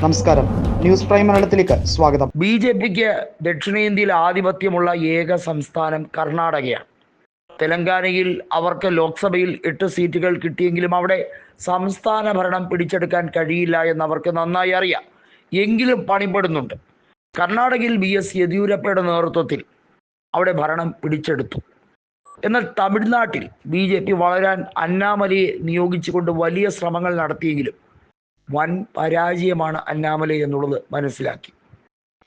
നമസ്കാരം. News prime മലയാളത്തിലേക്ക് സ്വാഗതം. ബി ജെ പിക്ക് ദക്ഷിണേന്ത്യയിൽ ആധിപത്യമുള്ള ഏക സംസ്ഥാനം കർണാടകയാണ്. തെലങ്കാനയിൽ അവർക്ക് ലോക്സഭയിൽ എട്ട് സീറ്റുകൾ കിട്ടിയെങ്കിലും അവിടെ സംസ്ഥാന ഭരണം പിടിച്ചെടുക്കാൻ കഴിയില്ല എന്ന് അവർക്ക് നന്നായി അറിയാം. എങ്കിലും പണിപ്പെടുന്നുണ്ട്. കർണാടകയിൽ ബി എസ് യെദ്യൂരപ്പയുടെ നേതൃത്വത്തിൽ അവിടെ ഭരണം പിടിച്ചെടുത്തു. എന്നാൽ തമിഴ്നാട്ടിൽ ബി ജെ പി വളരാൻ അന്നാമലയെ നിയോഗിച്ചുകൊണ്ട് വലിയ ശ്രമങ്ങൾ നടത്തിയെങ്കിലും വൻ പരാജയമാണ് അന്നാമല എന്നുള്ളത് മനസ്സിലാക്കി.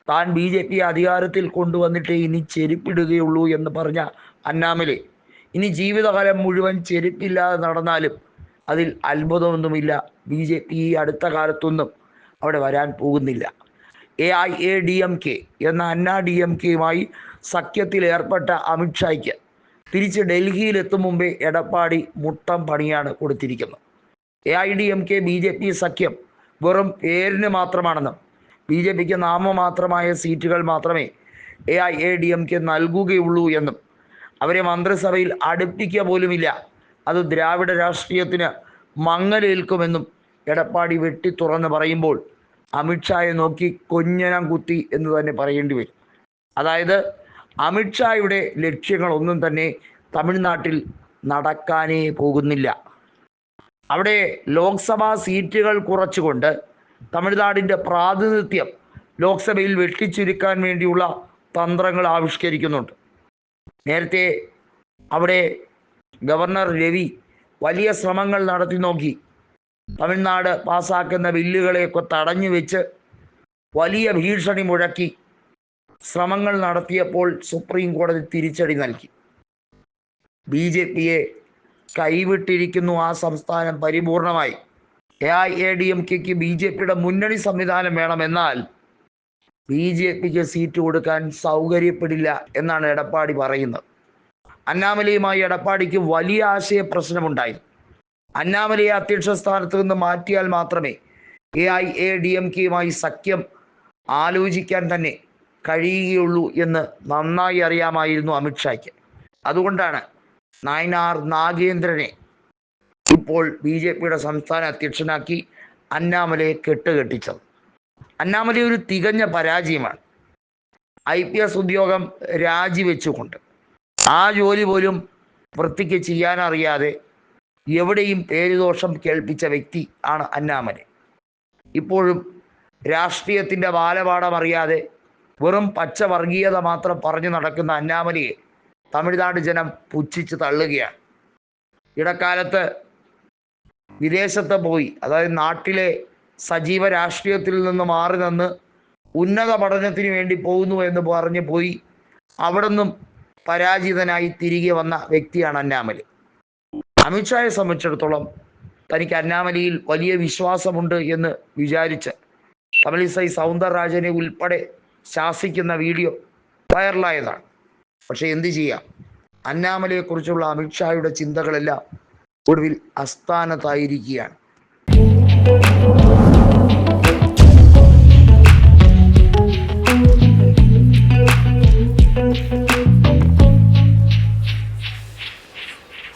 താൻ ബി ജെ പി അധികാരത്തിൽ കൊണ്ടുവന്നിട്ടേ ഇനി ചെരുപ്പിടുകയുള്ളൂ എന്ന് പറഞ്ഞ അന്നാമലെ. ഇനി ജീവിതകാലം മുഴുവൻ ചെരുപ്പില്ലാതെ നടന്നാലും അതിൽ അത്ഭുതമൊന്നുമില്ല. ബി ജെ പി ഈ അടുത്ത കാലത്തൊന്നും അവിടെ വരാൻ പോകുന്നില്ല. A I A D M K എന്ന അന്നാ ഡി എം കെയുമായി സഖ്യത്തിൽ ഏർപ്പെട്ട അമിത്ഷായ്ക്ക് തിരിച്ച് ഡൽഹിയിലെത്തും മുമ്പേ എടപ്പാടി മുട്ടം പണിയാണ് കൊടുത്തിരിക്കുന്നത്. A I D M K B J P സഖ്യം വെറും പേരിന് മാത്രമാണെന്നും ബി ജെ പിക്ക് നാമമാത്രമായ സീറ്റുകൾ മാത്രമേ A I A D M K നൽകുകയുള്ളൂ എന്നും അവരെ മന്ത്രിസഭയിൽ അടുപ്പിക്കുക പോലുമില്ല. അത് ദ്രാവിഡ രാഷ്ട്രീയത്തിന് മങ്ങലേൽക്കുമെന്നും എടപ്പാടി വെട്ടി തുറന്ന് പറയുമ്പോൾ അമിത്ഷായെ നോക്കി കൊഞ്ഞനം കുത്തി എന്ന് തന്നെ പറയേണ്ടി വരും. അതായത് അമിത്ഷായുടെ ലക്ഷ്യങ്ങളൊന്നും തന്നെ തമിഴ്നാട്ടിൽ നടക്കാനേ പോകുന്നില്ല. അവിടെ ലോക്സഭാ സീറ്റുകൾ കുറച്ചുകൊണ്ട് തമിഴ്നാടിന്റെ പ്രാതിനിധ്യം ലോക്സഭയിൽ വെട്ടിച്ചുരുക്കാൻ വേണ്ടിയുള്ള തന്ത്രങ്ങൾ ആവിഷ്കരിക്കുന്നുണ്ട്. നേരത്തെ അവിടെ ഗവർണർ രവി വലിയ ശ്രമങ്ങൾ നടത്തി നോക്കി. തമിഴ്നാട് പാസാക്കുന്ന ബില്ലുകളെയൊക്കെ തടഞ്ഞു വെച്ച് വലിയ ഭീഷണി മുഴക്കി ശ്രമങ്ങൾ നടത്തിയപ്പോൾ സുപ്രീം കോടതി തിരിച്ചടി നൽകി. ബി ജെ പിയെ കൈവിട്ടിരിക്കുന്നു ആ സംസ്ഥാനം പരിപൂർണമായി. A I A D M കെക്ക് B J പിയുടെ മുന്നണി സംവിധാനം വേണമെന്നാൽ ബി ജെ പിക്ക് സീറ്റ് കൊടുക്കാൻ സൗകര്യപ്പെടില്ല എന്നാണ് എടപ്പാടി പറയുന്നത്. അന്നാമലയുമായി എടപ്പാടിക്ക് വലിയ ആശയ പ്രശ്നമുണ്ടായി അന്നാമലയെ അധ്യക്ഷ സ്ഥാനത്ത് നിന്ന് മാറ്റിയാൽ മാത്രമേ A I A D M കെയുമായി സഖ്യം ആലോചിക്കാൻ തന്നെ കഴിയുകയുള്ളൂ എന്ന് നന്നായി അറിയാമായിരുന്നു അമിത്ഷായ്ക്ക് അതുകൊണ്ടാണ് നായനാർ നാഗേന്ദ്രനെ ഇപ്പോൾ ബി ജെ പിയുടെ സംസ്ഥാന അധ്യക്ഷനാക്കി അന്നാമലയെ കെട്ടുകെട്ടിച്ചത്. അന്നാമല ഒരു തികഞ്ഞ പരാജയമാണ്. ഐ പി എസ് ഉദ്യോഗം രാജിവെച്ചുകൊണ്ട് ആ ജോലി പോലും വൃത്തിക്ക് ചെയ്യാനറിയാതെ എവിടെയും പേരുദോഷം കേൾപ്പിച്ച വ്യക്തി ആണ് അന്നാമല. ഇപ്പോഴും രാഷ്ട്രീയത്തിന്റെ ബാലപാഠം അറിയാതെ വെറും പച്ച വർഗീയത മാത്രം പറഞ്ഞു നടക്കുന്ന അന്നാമലയെ തമിഴ്നാട് ജനം പുച്ഛിച്ച് തള്ളുകയാണ് ഇടക്കാലത്ത് വിദേശത്ത് പോയി അതായത് നാട്ടിലെ സജീവ രാഷ്ട്രീയത്തിൽ നിന്ന് മാറി നിന്ന് ഉന്നത പഠനത്തിന് വേണ്ടി പോകുന്നു എന്ന് പറഞ്ഞ് പോയി അവിടെ നിന്നും പരാജിതനായി തിരികെ വന്ന വ്യക്തിയാണ് അന്നാമലി. അമിത്ഷായെ സംബന്ധിച്ചിടത്തോളം തനിക്ക് അന്നാമലിയിൽ വലിയ വിശ്വാസമുണ്ട് എന്ന് വിചാരിച്ച് തമിഴിസൈ സൗന്ദരരാജനെ ഉൾപ്പെടെ ശാസിക്കുന്ന വീഡിയോ വൈറലായതാണ്. പക്ഷെ എന്ത് ചെയ്യാം? അന്നാമലയെക്കുറിച്ചുള്ള അമിത്ഷായുടെ ചിന്തകളെല്ലാം ഒടുവിൽ അസ്ഥാനത്തായിരിക്കുകയാണ്.